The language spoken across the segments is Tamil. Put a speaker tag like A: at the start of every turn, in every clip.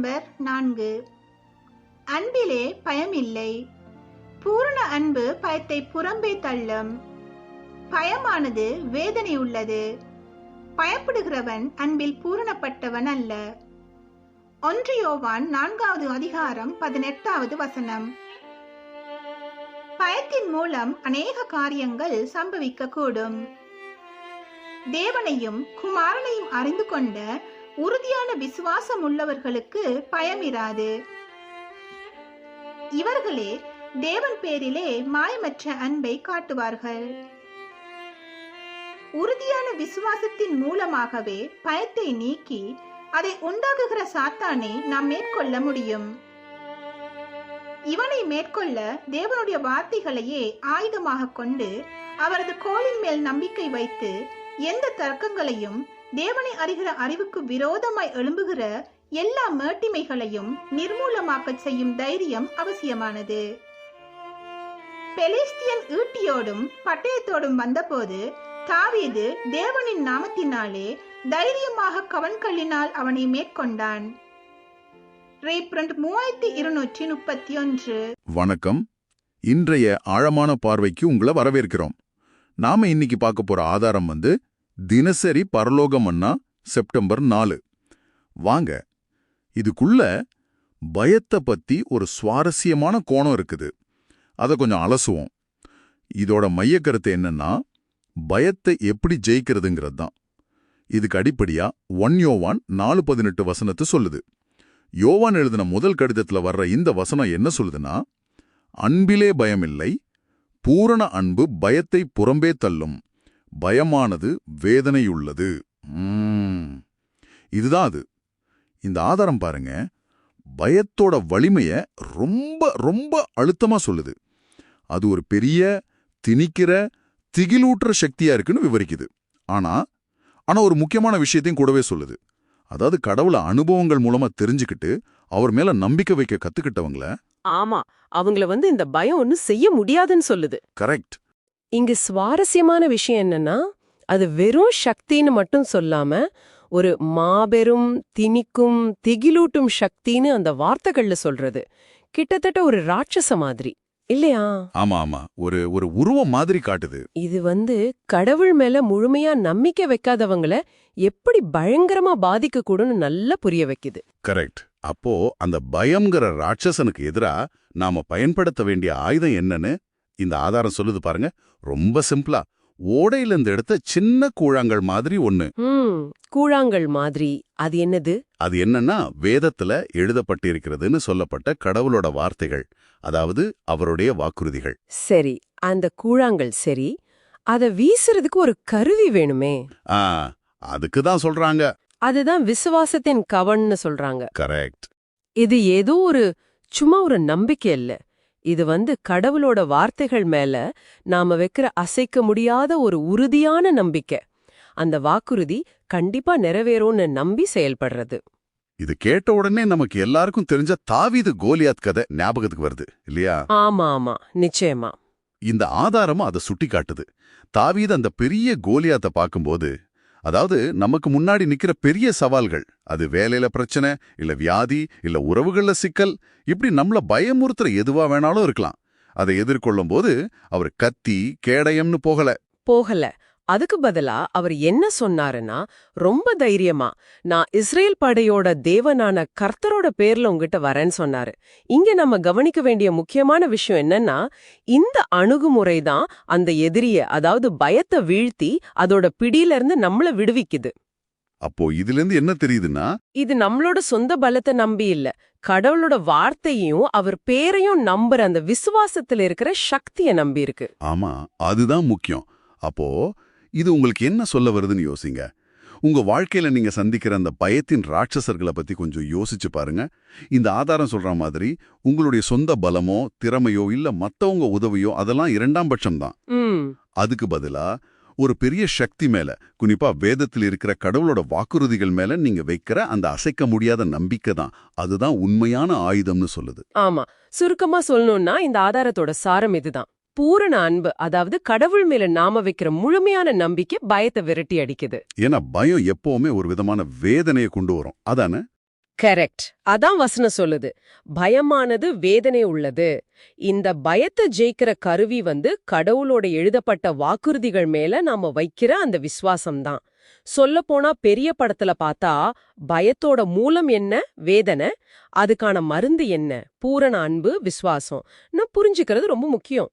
A: நம்பர் நான்கு. அன்பிலே பயமில்லை. பூரண அன்பு பயத்தை புறம்பே தள்ளும். பயமானது வேதனை உள்ளது. பயப்படுகிறவன் அன்பில் பூரணப்பட்டவன் அல்ல. ஒன்றியோவான் நான்காவது அதிகாரம் பதினெட்டாவது வசனம். பயத்தின் மூலம் அநேக காரியங்கள் சம்பவிக்க கூடும் தேவனையும் குமாரனையும் அறிந்து கொண்ட உறுதியான விசுவாசம் உள்ளவர்களுக்கு பயமிராது. இவர்களே தேவன் பேரிலே மாயமற்ற அன்பை காட்டுவார்கள். உறுதியான விசுவாசத்தின் மூலமாகவே பயத்தை நீக்கி அதை உண்டாக்குகிற சாத்தானை நாம் மேற்கொள்ள முடியும். இவனை மேற்கொள்ள தேவனுடைய வார்த்தைகளையே ஆயுதமாக கொண்டு அவரது கோலின் மேல் நம்பிக்கை வைத்து எந்த தர்க்கங்களையும் தேவனை அறிகிற அறிவுக்கு விரோதமாய் எழும்புகிற எல்லா மேட்டிமைகளையும் நிர்மூலமாக்க செய்யும் தைரியம் அவசியமானது. பெலிஸ்தியன் ஈட்டியோடும் பட்டயத்தோடும் வந்தபோது தாவீது தேவனின் நாமத்தினாலே தைரியமாக கவன்கள்ளினால் அவனை மேற்கொண்டான். ரீப்ரண்ட் மூவாயிரத்தி இருநூற்றி முப்பத்தி ஒன்று
B: வணக்கம். இன்றைய ஆழமான பார்வைக்கு உங்களை வரவேற்கிறோம். நாம இன்னைக்கு பார்க்க போற ஆதாரம் வந்து தினசரி பரலோகம் செப்டம்பர் நாலு. வாங்க இதுக்குள்ள பயத்தை பத்தி ஒரு சுவாரஸ்யமான கோணம் இருக்குது. அதை கொஞ்சம் அலசுவோம். இதோட மையக்கருத்து என்னன்னா பயத்தை எப்படி ஜெயிக்கிறதுங்கிறது தான். இதுக்கு அடிப்படையா ஒன் யோவான் நாலு பதினெட்டு வசனத்தை சொல்லுது. யோவான் எழுதின முதல் கடிதத்துல வர்ற இந்த வசனம் என்ன சொல்லுதுன்னா அன்பிலே பயமில்லை பூரண அன்பு பயத்தை புறம்பே தள்ளும். பயமானது வேதனையுள்ளது. உம். இதுதான் அது. இந்த ஆதாரம் பாருங்க. பயத்தோட வலிமைய ரொம்ப ரொம்ப அழுத்தமா சொல்லுது. அது ஒரு பெரிய திணிக்கிற திகிலூட்டுற சக்தியா இருக்குன்னு விவரிக்குது. ஆனா ஆனா ஒரு முக்கியமான விஷயத்தையும் கூடவே சொல்லுது. அதாவது கடவுளை அனுபவங்கள் மூலமா தெரிஞ்சுக்கிட்டு அவர் மேல நம்பிக்கை வைக்க கத்துக்கிட்டவங்கள
C: ஆமா. அவங்கள வந்து இந்த பயம் ஒன்னும் செய்ய முடியாதுன்னு சொல்லுது.
B: கரெக்ட்.
C: இங்க சுவாரஸ்யமான விஷயம் என்னன்னா அது வெறும் சக்தின்னு மட்டும் சொல்லாம ஒரு மாபெரும் திணிக்கும் திகிலூட்டும் சக்தின்னு அந்த வார்த்தைகள்ல சொல்றது. கிட்டத்தட்ட ஒரு ராட்சச மாதிரி. இல்லையா?
B: ஆமா ஆமா. ஒரு ஒரு உருவம் மாதிரி காட்டுது.
C: இது வந்து கடவுள் மேல முழுமையா நம்பிக்கை வைக்காதவங்கள எப்படி பயங்கரமா பாதிக்க கூடும்னு நல்லா புரிய வைக்குது.
B: கரெக்ட். அப்போ அந்த பயம்ங்கிற ராட்சசனுக்கு எதிரா நாம பயன்படுத்த வேண்டிய ஆயுதம் என்னன்னு இந்த ஆதாரம் சொல்லுது பாருங்க. ரொம்ப சிம்பிளா. ஓடையில இருந்து எடுத்த சின்ன கூழாங்கல் மாதிரி ஒண்ணு.
C: ம் கூழாங்கல் மாதிரி. அது என்னது?
B: அது என்னன்னா வேதத்துல எழுதப்பட்டிருக்கிறதுன்னு சொல்லப்பட்ட கடவுளோட வார்த்தைகள். அதாவது அவருடைய வாக்குறுதிகள்.
C: சரி அந்த கூழாங்கல் சரி. அத வீசுறதுக்கு ஒரு கருவி வேணுமே.
B: ஆ அதுக்கு தான் சொல்றாங்க.
C: அதுதான் விசுவாசத்தின் கவன்னு சொல்றாங்க.
B: கரெக்ட்.
C: இது ஏதோ ஒரு சும்மா ஒரு நம்பிக்கை இல்ல. இது வந்து கடவுளோட வார்த்தைகள் மேல நாம வைக்கிற அசைக்க முடியாத ஒரு உறுதியான நம்பிக்கை. அந்த வாக்குறுதி கண்டிப்பா நிறைவேறும்னு நம்பி செயல்படுறது.
B: இது கேட்ட உடனே நமக்கு எல்லாருக்கும் தெரிஞ்ச தாவீது கோலியாத் கதை ஞாபகத்துக்கு வருது இல்லையா?
C: ஆமா ஆமா. நிச்சயமா.
B: இந்த ஆதாரமும் அதை சுட்டி காட்டுது தாவீது அந்த பெரிய கோலியாத்த பார்க்கும்போது அதாவது நமக்கு முன்னாடி நிக்கிற பெரிய சவால்கள். அது வேலையில பிரச்சனை இல்ல வியாதி இல்ல உறவுகள்ல சிக்கல். இப்படி நம்மள பயமுறுத்துற எதுவா வேணாலும் இருக்கலாம். அதை எதிர்கொள்ளும் போது அவர் கத்தி கேடயம்னு போகல.
C: போகல. அதுக்கு பதிலா அவர் என்ன சொன்னாருன்னா ரொம்ப தைரியமா நான் இஸ்ரேல் படையோட தேவனான கர்த்தரோட பேர்ல உங்ககிட்ட வரேன்னு சொன்னாரு. இங்க நம்ம கவனிக்க வேண்டிய முக்கியமான விஷயம் என்னன்னா இந்த அணுகுமுறை தான் அந்த எதிரிய அதாவது பயத்தை வீழ்த்தி அதோட பிடியில இருந்து நம்மள விடுவிக்குது.
B: அப்போ இதுல இருந்து என்ன தெரியுதுன்னா?
C: இது நம்மளோட சொந்த பலத்தை நம்பி இல்ல. கடவுளோட வார்த்தையும் அவர் பேரையும் நம்புற அந்த விசுவாசத்துல இருக்கிற சக்தியை நம்பி இருக்கு.
B: ஆமா அதுதான் முக்கியம். அப்போ இது உங்களுக்கு என்ன சொல்ல வருதுன்னு யோசிங்க. உங்க வாழ்க்கையில நீங்க சந்திக்கிற அந்த பயத்தின் ராட்சசர்களை பத்தி கொஞ்சம் யோசிச்சு பாருங்க. இந்த ஆதாரம் சொல்ற மாதிரி உங்களுடைய சொந்த பலமோ திறமையோ இல்ல மத்தவங்க உதவியோ அதெல்லாம் இரண்டாம் பட்சம்தான்
C: ம்.
B: அதுக்கு பதிலா ஒரு பெரிய சக்தி மேல குறிப்பா வேதத்தில் இருக்கிற கடவுளோட வாக்குறுதிகள் மேல நீங்க வைக்கிற அந்த அசைக்க முடியாத நம்பிக்கை தான். அதுதான் உண்மையான ஆயுதம்னு சொல்லுது.
C: ஆமா. சுருக்கமா சொல்லணும்னா இந்த ஆதாரத்தோட சாரம் இதுதான். பூரண அன்பு அதாவது கடவுள் மேல நாம வைக்கிற முழுமையான நம்பிக்கை பயத்தை விரட்டி அடிக்குது.
B: ஏன்னா பயம் எப்பவுமே ஒரு விதமான வேதனையை கொண்டு வரும். அதானே?
C: கரெக்ட் அதான் வசனம் சொல்லுது. பயமானது வேதனை உள்ளது. இந்த பயத்தை ஜெயிக்கிற கருவி வந்து கடவுளோட எழுதப்பட்ட வாக்குறுதிகள் மேல நாம வைக்கிற அந்த விசுவாசம்தான். சொல்லப்போனா பெரிய படத்துல பார்த்தா பயத்தோட மூலம் என்ன? வேதனை. அதுக்கான மருந்து என்ன? பூரண அன்பு விசுவாசம். நான் புரிஞ்சுக்கிறது ரொம்ப முக்கியம்.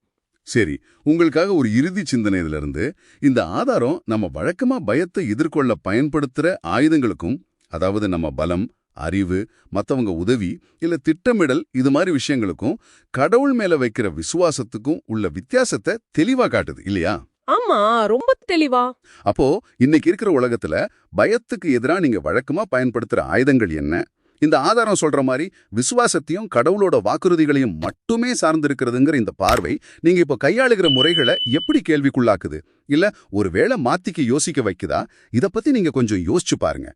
B: சரி உங்களுக்காக ஒரு இறுதி சிந்தனை இதுல இருந்து இந்த ஆதாரம் நம்ம வழக்கமா பயத்தை எதிர்கொள்ள பயன்படுத்துற ஆயுதங்களுக்கும் அதாவது நம்ம பலம் அறிவு மத்தவங்க உதவி இல்ல திட்டமிடல் இது மாதிரி விஷயங்களுக்கும் கடவுள் மேல வைக்கிற விசுவாசத்துக்கும் உள்ள வித்தியாசத்தை தெளிவா காட்டுது இல்லையா?
C: ஆமா ரொம்ப தெளிவா.
B: அப்போ இன்னைக்கு இருக்கிற உலகத்துல பயத்துக்கு எதிரா நீங்க வழக்கமா பயன்படுத்துற ஆயுதங்கள் என்ன? இந்த ஆதாரம் சொல்ற மாதிரி விசுவாசத்தையும் கடவுளோட வாக்குறுதிகளையும் மட்டுமே சார்ந்திருக்கிறதுங்கிற இந்த பார்வை நீங்க இப்போ கையாளுகிற முறைகளை எப்படி கேள்விக்குள்ளாக்குது? இல்ல ஒருவேளை மாத்திக்க யோசிக்க வைக்குதா? இத பத்தி நீங்க கொஞ்சம் யோசிச்சு பாருங்க.